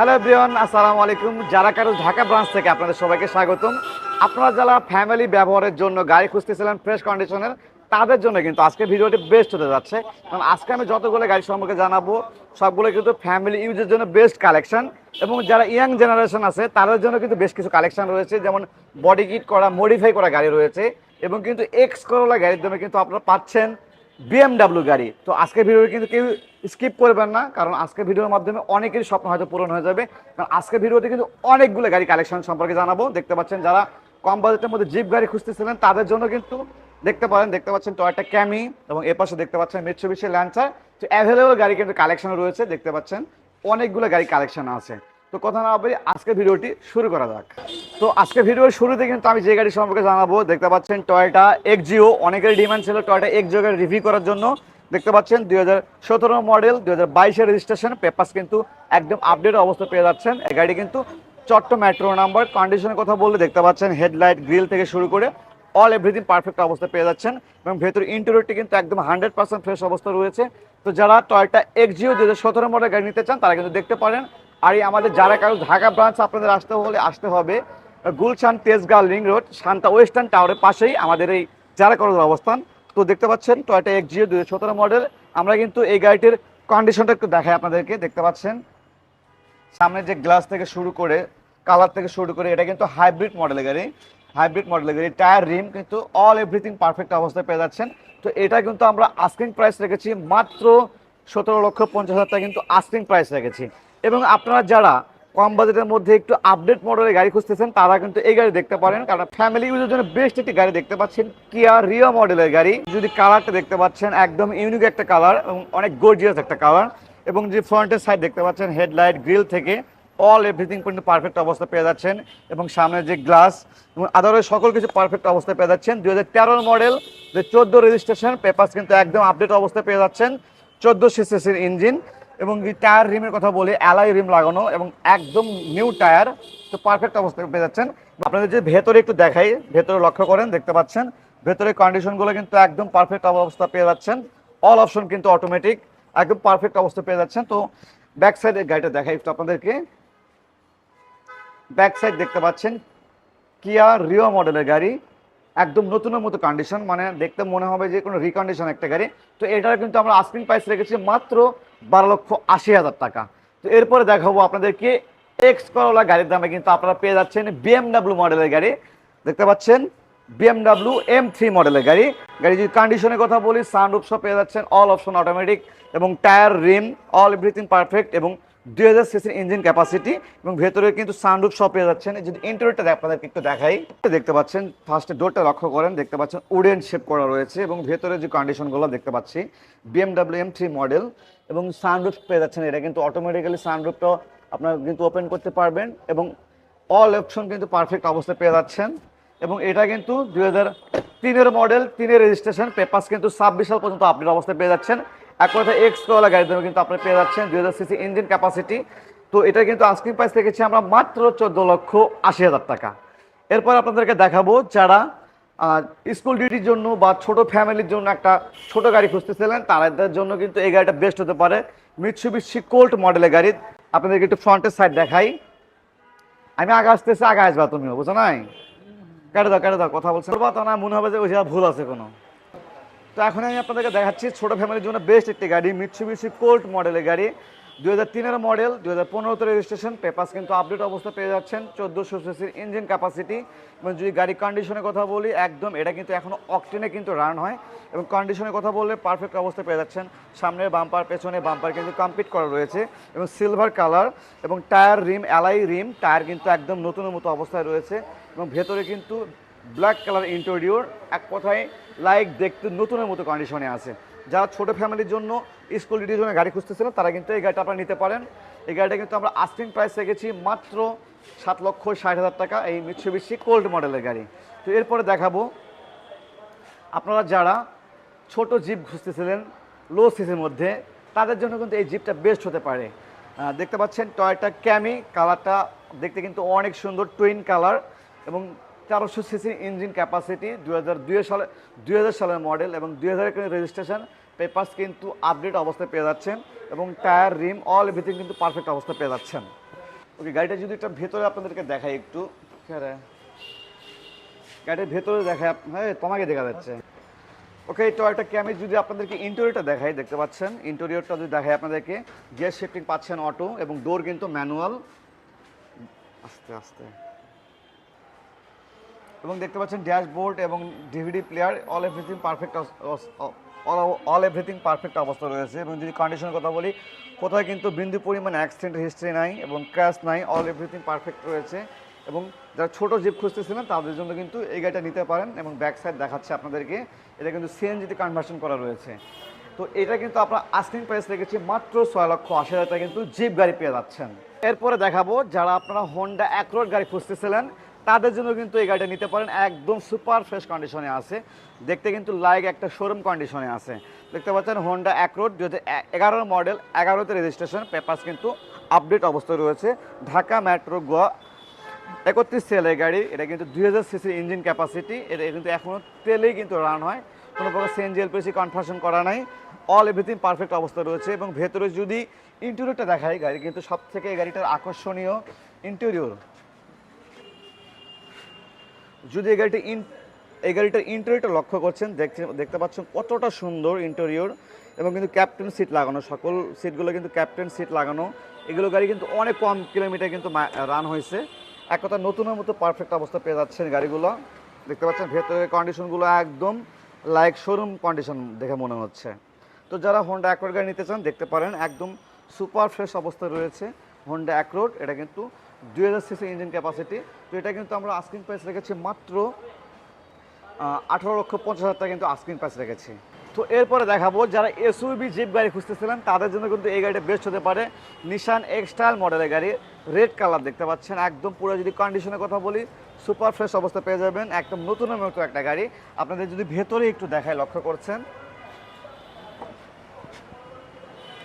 Hello Brian আসসালামু আলাইকুম। যারা কারও ঢাকা ব্রাঞ্চ থেকে আপনাদের সবাইকে স্বাগতম। আপনারা যারা ফ্যামিলি ব্যবহারের জন্য গাড়ি খুঁজতেছিলেন ফ্রেশ কন্ডিশনের তাদের জন্য কিন্তু আজকে ভিডিওটি বেস্ট হতে যাচ্ছে। কারণ আজকে আমি যতগুলো গাড়ি সম্পর্কে জানাব, সবগুলো কিন্তু ফ্যামিলি ইউজের জন্য বেস্ট কালেকশন এবং যারা ইয়াং জেনারেশন আছে, তাদের জন্য কিন্তু বেশ কিছু কালেকশন রয়েছে। যেমন বডি কিট করা মডিফাই করা গাড়ি রয়েছে এবং কিন্তু এক্স করোলা গাড়ির দামে কিন্তু আপনারা পাচ্ছেন বিএমডাব্লিউ গাড়ি। তো আজকের ভিডিও কিন্তু কেউ স্কিপ করবেন না, কারণ আজকের ভিডিওর মাধ্যমে অনেকেরই স্বপ্ন হয়তো পূরণ হয়ে যাবে। কারণ আজকের ভিডিওতে কিন্তু অনেকগুলো গাড়ি কালেকশন সম্পর্কে জানাব। দেখতে পাচ্ছেন যারা কম বাজেটের মধ্যে জিপ গাড়ি খুঁজতেছিলেন, তাদের জন্য কিন্তু দেখতে পারেন, দেখতে পাচ্ছেন টয়টা ক্যামি এবং এ পাশে দেখতে পাচ্ছেন মিটসুবিশি ল্যান্সার তো অ্যাভেলেবল গাড়ি কিন্তু কালেকশন রয়েছে, দেখতে পাচ্ছেন। অনেকগুলো গাড়ি কালেকশন আছে। তো কথা না বলি আজকে ভিডিওটি শুরু করা যাক। তো আজকে ভিডিওর শুরুতে কিন্তু আমি যে গাড়ি সম্পর্কে জানাব, দেখতে পাচ্ছেন টয়টা এক্সজিও অনেকের ডিমান্ড ছিল টয়টা এক্সজিও গাড়ি রিভিউ করার জন্য। দেখতে পাচ্ছেন দুই হাজার সতেরো মডেল দুই হাজার বাইশের রেজিস্ট্রেশন পেপার্স কিন্তু একদম আপডেট অবস্থা পেয়ে যাচ্ছেন। এই গাড়ি কিন্তু চট্ট মেট্রো নাম্বার কন্ডিশনের কথা বললে দেখতে পাচ্ছেন হেডলাইট গ্রিল থেকে শুরু করে অল এভরিথিং পারফেক্ট অবস্থা পেয়ে যাচ্ছেন এবং ভেতর ইন্টেরিয়রটি কিন্তু একদম হান্ড্রেড পার্সেন্ট ফ্রেশ অবস্থা রয়েছে। তো যারা টয়টা এক্সজিও দু হাজার সতেরো মডেল গাড়ি নিতে চান, তারা কিন্তু দেখতে পারেন আর এই আমাদের যারা কারও ঢাকা ব্রাঞ্চ আপনাদের আসতে হলে আসতে হবে, Gulshan Tejgaon link road, Shanta western টাওয়ারের পাশেই আমাদের এই যারা কারোর অবস্থান। তো দেখতে পাচ্ছেন টয়টা এক্সজিও দু হাজার সতেরো মডেল আমরা কিন্তু এই গাড়িটির কন্ডিশনটা একটু দেখাই আপনাদেরকে, দেখতে পাচ্ছেন। সামনে যে গ্লাস থেকে শুরু করে কালার থেকে শুরু করে, এটা কিন্তু হাইব্রিড মডেলের গাড়ি। হাইব্রিড মডেলের গাড়ি টায়ার রিম কিন্তু অল এভরিথিং পারফেক্ট অবস্থায় পেয়ে যাচ্ছেন। তো এটা কিন্তু আমরা আস্কিং প্রাইস রেখেছি, মাত্র সতেরো লক্ষ পঞ্চাশ হাজার টাকা কিন্তু আস্কিং প্রাইস রেখেছি। এবং আপনারা যারা কম বাজেটের মধ্যে একটু আপডেট মডেলের গাড়ি খুঁজতেছেন, তারা কিন্তু এই গাড়ি দেখতে পারেন। কারণ ফ্যামিলি ইউজের জন্য বেস্ট একটি গাড়ি দেখতে পাচ্ছেন কিয়া রিও মডেলের গাড়ি। যদি কালারটা দেখতে পাচ্ছেন, একদম ইউনিক একটা কালার এবং অনেক গর্জিয়াস একটা কালার এবং যে ফ্রন্টের সাইড দেখতে পাচ্ছেন হেডলাইট গ্রিল থেকে অল এভরিথিং কিন্তু পারফেক্ট অবস্থা পেয়ে যাচ্ছেন। এবং সামনে যে গ্লাস এবং আদারওয়াইজ সকল কিছু পারফেক্ট অবস্থায় পেয়ে যাচ্ছেন। দুই হাজার মডেল যে চোদ্দ রেজিস্ট্রেশন পেপার্স কিন্তু একদম আপডেট অবস্থায় পেয়ে যাচ্ছেন। চোদ্দ সিসির ইঞ্জিন এবং যে টায়ার রিমের কথা বলি অ্যালাই রিম লাগানো এবং একদম নিউ টায়ার তো পারফেক্ট অবস্থায় পেয়ে যাচ্ছেন। আপনাদের যে ভেতরে একটু দেখাই, ভেতরে লক্ষ্য করেন, দেখতে পাচ্ছেন ভেতরে কন্ডিশনগুলো কিন্তু একদম পারফেক্ট অবস্থা পেয়ে যাচ্ছেন। অল অপশন কিন্তু অটোমেটিক একদম পারফেক্ট অবস্থা পেয়ে যাচ্ছেন। তো ব্যাক সাইডের গাড়িটা দেখাই একটু আপনাদেরকে। ব্যাক সাইড দেখতে পাচ্ছেন কিয়া রিও মডেলের গাড়ি। একদম নতুনের মতো কন্ডিশন মানে দেখতে মনে হবে যে কোনো রিকন্ডিশন একটা গাড়ি। তো এটার কিন্তু আমরা আস্কিং প্রাইস রেখেছি মাত্র বারো লক্ষ আশি হাজার টাকা। তো এরপরে দেখাবো আপনাদেরকে এক্স করোলা গাড়ির দামে কিন্তু আপনারা পেয়ে যাচ্ছেন বিএমডাব্লিউ মডেলের গাড়ি। দেখতে পাচ্ছেন? বিএমডাব্লিউ এম থ্রি মডেলের গাড়ি। গাড়ি যদি কন্ডিশনের কথা বলি সানরুফ সব পেয়ে যাচ্ছেন অল অপশন অটোমেটিক এবং tyre rim all everything perfect এবং দুই হাজার সিসির ইঞ্জিন ক্যাপাসিটি এবং ভেতরে কিন্তু সানরুফ সব পেয়ে যাচ্ছেন। যদি ইন্টারভিউটা আপনাদেরকে একটু দেখাই। দেখতে পাচ্ছেন ফার্স্টে ডোরটা লক্ষ্য করেন, দেখতে পাচ্ছেন উডেন শেপ করা রয়েছে এবং ভেতরে যে কন্ডিশনগুলো দেখতে পাচ্ছি বিএমডাব্লিউ এম থ্রি মডেল এবং সানরুফ পেয়ে যাচ্ছেন। এটা কিন্তু অটোমেটিক্যালি সানরুফটা আপনারা কিন্তু ওপেন করতে পারবেন এবং অল অপশন কিন্তু পারফেক্ট অবস্থায় পেয়ে যাচ্ছেন। এবং এটা কিন্তু দুই হাজার তিনের মডেল তিনের রেজিস্ট্রেশন পেপার্স কিন্তু ছাব্বিশ সাল পর্যন্ত আপডেট অবস্থায় পেয়ে যাচ্ছেন। এক কথা এক্স কোলা গাড়ির দামে কিন্তু আপনি পেয়ে যাচ্ছেন দুই হাজার সিসি ইঞ্জিন ক্যাপাসিটি তো এটা কিন্তু আস্কিং প্রাইস রেখেছি আমরা মাত্র চোদ্দ লক্ষ আশি হাজার টাকা। এরপর আপনাদেরকে দেখাবো যারা স্কুল ডিউটির জন্য বা ছোট ফ্যামিলির জন্য একটা ছোট গাড়ি খুঁজতেছিলেন, তাদের জন্য কিন্তু এই গাড়িটা বেস্ট হতে পারে। মিৎসুবিশি কোল্ট মডেলের গাড়ি। আপনাদেরকে একটু ফ্রন্টের সাইড দেখাই। আমি আগে আসতেছি, আগে আসবা তুমিও, বুঝো নাই? কেটে দাও কেটে দাও, কথা বলছো। বা তো না, মনে হবে যে ওই ভুল আছে কোনো। তো এখন আমি আপনাদেরকে দেখাচ্ছি ছোট ফ্যামিলির জন্য বেস্ট একটি গাড়ি মিৎসুবিশি কোল্ট মডেলের গাড়ি। দুই হাজার মডেল দুই হাজার পনেরোতে রেজিস্ট্রেশন পেপার্স কিন্তু আপডেট অবস্থা পেয়ে যাচ্ছেন, চোদ্দোশো সিসির ইঞ্জিন ক্যাপাসিটি এবং যদি গাড়ি কন্ডিশনের কথা বলি, একদম এটা কিন্তু এখনও অকটেনে কিন্তু রান হয়। এবং কন্ডিশনের কথা বললে পারফেক্ট অবস্থা পেয়ে যাচ্ছেন। সামনের বাম্পার পেছনে বাম্পার কিন্তু কমপ্লিট করা রয়েছে। এবং সিলভার কালার এবং tyre rim alloy rim tyre কিন্তু একদম নতুনের মতো অবস্থায় রয়েছে। এবং ভেতরে কিন্তু ব্ল্যাক কালার ইন্টেরিয়র এক কথায় লাইক দেখতে নতুনের মতো কন্ডিশনে আছে। যারা ছোট ফ্যামিলির জন্য স্কুল ডিউটির জন্য গাড়ি খুঁজতেছিলেন তারা কিন্তু এই গাড়িটা আপনারা নিতে পারেন। এই গাড়িটা কিন্তু আমরা আস্কিং প্রাইস রেখেছি মাত্র সাত লক্ষ ষাট হাজার টাকা এই মিৎসুবিশি কোল্ড মডেলের গাড়ি। তো এরপরে দেখাবো, আপনারা যারা ছোট জিপ খুঁজতেছিলেন লো সিসির মধ্যে, তাদের জন্য কিন্তু এই জিপটা বেস্ট হতে পারে। দেখতে পাচ্ছেন টয়টা ক্যামি কালারটা দেখতে কিন্তু অনেক সুন্দর টুইন কালার এবং তেরোশো সিসি ইঞ্জিন ক্যাপাসিটি দু হাজার দুই সালে দুই হাজার সালের মডেল এবং দুই হাজার রেজিস্ট্রেশন পেপার্স কিন্তু আপডেট অবস্থায় পেয়ে যাচ্ছেন এবং টায়ার রিম অল এভরিথিং কিন্তু পারফেক্ট অবস্থায় পেয়ে যাচ্ছেন। ওকে গাড়িটা যদি একটা ভেতরে আপনাদেরকে দেখাই একটু। রে গাড়ির ভেতরে দেখায় হ্যাঁ তোমাকে দেখা যাচ্ছে। ওকে এই টয়টা ক্যামে যদি আপনাদেরকে ইন্টেরিয়রটা দেখাই, দেখতে পাচ্ছেন? ইন্টেরিয়রটা যদি দেখায় আপনাদেরকে গিয়ার শিফটিং পাচ্ছেন অটো এবং ডোর কিন্তু ম্যানুয়াল আস্তে আস্তে। এবং দেখতে পাচ্ছেন ড্যাশবোর্ড এবং DVD player all everything perfect all everything perfect অবস্থা রয়েছে। এবং যদি কন্ডিশনের কথা বলি কোথাও কিন্তু বিন্দু পরিমাণ অ্যাক্সিডেন্ট হিস্ট্রি নাই এবং ক্র্যাশ নাই অল এভরিথিং পারফেক্ট রয়েছে। এবং যারা ছোটো জিপ খুঁজতেছিলেন তাদের জন্য কিন্তু এই গাড়িটা নিতে পারেন এবং ব্যাক সাইড দেখাচ্ছে আপনাদেরকে। এটা কিন্তু সিএনজিতে কনভার্সন করা রয়েছে। তো এটা কিন্তু আপনার আস্কিং প্রাইস রেখেছি মাত্র ছয় লক্ষ আশি হাজার টাকা কিন্তু জিপ গাড়ি পেয়ে যাচ্ছেন। এরপরে দেখাবো, যারা আপনারা হোন্ডা অ্যাক্রোড গাড়ি খুঁজতেছিলেন তাদের জন্য কিন্তু এই গাড়িটা নিতে পারেন। একদম সুপার ফ্রেশ কন্ডিশনে আছে। দেখতে কিন্তু লাইক একটা শোরুম কন্ডিশনে আছে। দেখতে পাচ্ছেন হোন্ডা অ্যাক্রোড দু হাজার মডেল এগারোতে রেজিস্ট্রেশন পেপার্স কিন্তু আপডেট অবস্থায় রয়েছে। ঢাকা মেট্রো গোয়া। একত্রিশ সেলের গাড়ি, এটা কিন্তু দুই হাজার সিসির ইঞ্জিন ক্যাপাসিটি এটা কিন্তু এখনও তেলেই কিন্তু রান হয়। কোনো প্রকার সিএনজি এলপিসি কনভার্সন করা নাই। অল এভরিথিং পারফেক্ট অবস্থা রয়েছে এবং ভেতরে যদি ইন্টেরিয়রটা দেখায় গাড়ি কিন্তু সব থেকে এই গাড়িটার আকর্ষণীয় ইন্টেরিয়র যদি এই গাড়িটা ইন এই গাড়িটার ইন্টেরিয়রটা লক্ষ্য করছেন, দেখছেন, দেখতে পাচ্ছেন কতটা সুন্দর ইন্টেরিয়র এবং কিন্তু ক্যাপ্টেন সিট লাগানো, সকল সিটগুলো কিন্তু ক্যাপ্টেন সিট লাগানো। এগুলো গাড়ি কিন্তু অনেক কম কিলোমিটার কিন্তু রান হয়েছে। এক কথা, নতুনের মতো পারফেক্ট অবস্থা পেয়ে যাচ্ছেন গাড়িগুলো। দেখতে পাচ্ছেন ভেতরের কন্ডিশনগুলো একদম লাইক শোরুম কন্ডিশন দেখে মনে হচ্ছে। তো যারা হোন্ডা অ্যাক্রোড গাড়ি নিতে চান, দেখতে পারেন, একদম সুপার ফ্রেশ অবস্থায় রয়েছে। হোন্ডা অ্যাক্রোড এটা কিন্তু দুই হাজার সিসি ইঞ্জিন ক্যাপাসিটি তো এটা কিন্তু আমরা আস্কিং প্রাইস রেখেছি মাত্র আঠারো লক্ষ পঞ্চাশ হাজার টাকা কিন্তু আস্কিং প্রাইস রেখেছি। তো এরপরে দেখাবো যারা এসইবি জিপ গাড়ি খুঁজতেছিলেন, তাদের জন্য কিন্তু এই গাড়িটা বেস্ট হতে পারে। নিশান এক্সটাইল মডেলের গাড়ি রেড কালার দেখতে পাচ্ছেন। একদম পুরো যদি কন্ডিশনের কথা বলি সুপার ফ্রেশ অবস্থা পেয়ে যাবেন। একদম নতুনের মতো একটা গাড়ি। আপনাদের যদি ভেতরে একটু দেখায় লক্ষ্য করছেন,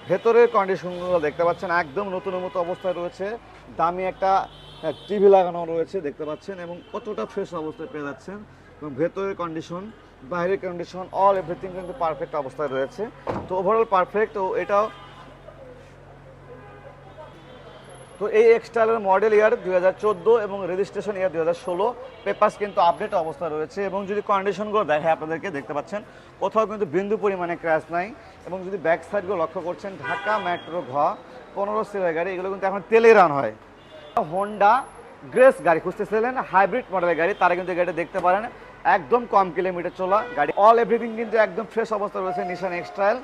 ভেতরের কন্ডিশনগুলো দেখতে পাচ্ছেন। একদম নতুনের মতো অবস্থায় রয়েছে। দামি একটা টিভি লাগানো রয়েছে, দেখতে পাচ্ছেন, এবং কতটা ফ্রেশ অবস্থায় পেয়ে যাচ্ছেন। এবং ভেতরের কন্ডিশন বাইরের কন্ডিশন অল এভরিথিং কিন্তু পারফেক্ট অবস্থায় রয়েছে। তো ওভারঅল পারফেক্ট তো এটাও তো এই এক্সটাইলের মডেল ইয়ার দুই হাজার চোদ্দ এবং রেজিস্ট্রেশন ইয়ার দুই হাজার ষোলো পেপার্স কিন্তু আপডেট অবস্থা রয়েছে। এবং যদি কন্ডিশনগুলো দেখায় আপনাদেরকে, দেখতে পাচ্ছেন, কোথাও কিন্তু বিন্দু পরিমাণে ক্র্যাশ নাই। এবং যদি ব্যাক সাইডগুলো লক্ষ্য করছেন, ঢাকা মেট্রো ঘ পনেরো সিলের গাড়ি, এগুলো কিন্তু এখন তেলে রান হয়। হোন্ডা গ্রেস গাড়ি খুঁজতেছিলেন হাইব্রিড মডেলের গাড়ি, তারা কিন্তু গাড়িটা দেখতে পারেন। একদম কম কিলোমিটার চলা গাড়ি। অল এভরিথিং কিন্তু একদম ফ্রেশ অবস্থা রয়েছে নিশান এক্সট্রাইল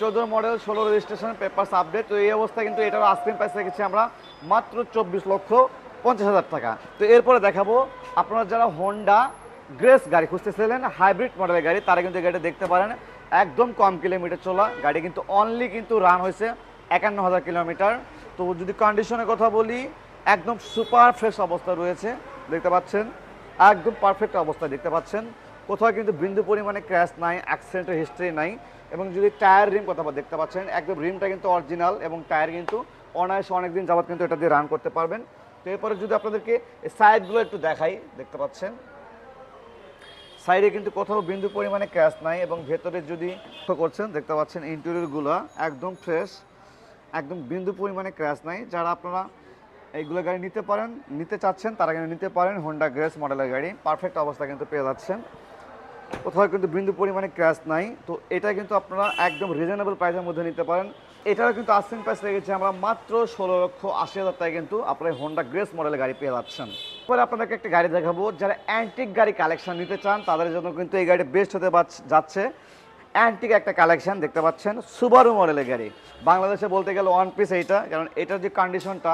চোদ্দ মডেল ষোলো রেজিস্ট্রেশন পেপারস আপডেট তো এই অবস্থা কিন্তু এটার আইসক্রিম প্রাইস রেখেছি আমরা মাত্র চব্বিশ লক্ষ পঞ্চাশ হাজার টাকা। তো এরপরে দেখাবো, আপনারা যারা হোন্ডা গ্রেস গাড়ি খুঁজতেছিলেন হাইব্রিড মডেলের গাড়ি, তারা কিন্তু গাড়িটা দেখতে পারেন। একদম কম কিলোমিটার চলা, গাড়ি কিন্তু অনলি কিন্তু রান হয়েছে একান্ন হাজার কিলোমিটার। তো যদি কন্ডিশনের কথা বলি, একদম সুপার ফ্রেশ অবস্থা রয়েছে, দেখতে পাচ্ছেন? একদম পারফেক্ট অবস্থা, দেখতে পাচ্ছেন? কোথাও কিন্তু বিন্দু পরিমাণে ক্র্যাশ নাই অ্যাক্সিডেন্টের হিস্ট্রি নাই, এবং যদি টায়ার রিম কথা দেখতে পাচ্ছেন, একদম রিমটা কিন্তু অরিজিনাল এবং টায়ার কিন্তু অনায়াসে অনেকদিন যাবত কিন্তু এটা দিয়ে রান করতে পারবেন। তো এরপরে যদি আপনাদেরকে সাইডগুলো একটু দেখাই, দেখতে পাচ্ছেন? সাইডে কিন্তু কোথাও বিন্দু পরিমাণে ক্র্যাশ নাই এবং ভেতরে যদি করছেন, দেখতে পাচ্ছেন ইন্টেরিয়রগুলো একদম ফ্রেশ একদম বিন্দু পরিমাণে ক্র্যাশ নাই। যারা আপনারা এইগুলো গাড়ি নিতে পারেন, নিতে চাচ্ছেন, তারা কিন্তু নিতে পারেন হোন্ডা গ্রেস মডেলের গাড়ি। পারফেক্ট অবস্থা কিন্তু পেয়ে যাচ্ছেন। কোথাও কিন্তু বিন্দু পরিমাণে ক্র্যাশ নাই। তো এটা কিন্তু আপনারা একদম রিজনেবল প্রাইসের মধ্যে নিতে পারেন। এটাও কিন্তু আস্তিন প্রাইস লেগেছে আমরা মাত্র ষোলো লক্ষ আশি হাজার টাকায় কিন্তু আপনার হোন্ডা গ্রেস মডেলের গাড়ি পেয়ে যাচ্ছেন। এরপরে আপনাদেরকে একটা গাড়ি দেখাবো। যারা অ্যান্টিক গাড়ি কালেকশন নিতে চান, তাদের জন্য কিন্তু এই গাড়ি বেস্ট হতে যাচ্ছে। অ্যান্টিক একটা কালেকশন দেখতে পাচ্ছেন। সুবারু মডেলের গাড়ি। বাংলাদেশে বলতে গেলে ওয়ান পিস এইটা, কারণ এটার যে কন্ডিশনটা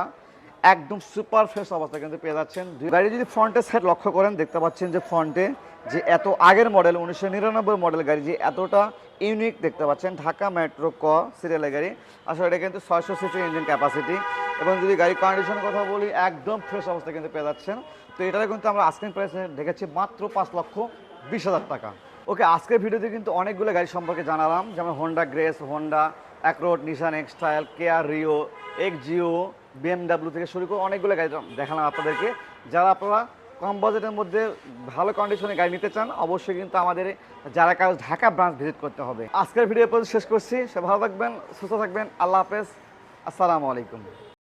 একদম সুপার ফ্রেশ অবস্থা কিন্তু পেয়ে যাচ্ছেন। গাড়ি যদি ফ্রন্টের সাইড লক্ষ্য করেন, দেখতে পাচ্ছেন যে ফ্রন্টে যে এত আগের মডেল উনিশশো নিরানব্বই মডেল গাড়ি যে এতটা ইউনিক দেখতে পাচ্ছেন, ঢাকা মেট্রো ক সিরিয়ালের গাড়ি। আসলে এটা কিন্তু ছয়শো সিসি ইঞ্জিন ক্যাপাসিটি এবং যদি গাড়ি কন্ডিশনের কথা বলি, একদম ফ্রেশ অবস্থা কিন্তু পেয়ে যাচ্ছেন। তো এটাতে কিন্তু আমরা আস্কিং প্রাইসে দেখেছি মাত্র পাঁচ লক্ষ বিশ হাজার টাকা। ওকে, আজকের ভিডিওতে কিন্তু অনেকগুলো গাড়ি সম্পর্কে জানালাম, যেমন Honda Grace Honda Accord Nissan এক্সটাইল care Rio এক্স জিও বিএমডাব্লিউ থেকে শুরু করে অনেকগুলো গাড়ি দেখালাম আপনাদেরকে। যারা আপনারা কম বাজেটের মধ্যে ভালো কন্ডিশনে গাড়ি নিতে চান, অবশ্যই কিন্তু আমাদের যারা কাজ ঢাকা ব্রাঞ্চ ভিজিট করতে হবে। আজকের ভিডিও পর্যন্ত শেষ করছি, সে ভালো থাকবেন, সুস্থ থাকবেন, আল্লাহ হাফেজ, আসসালামু আলাইকুম।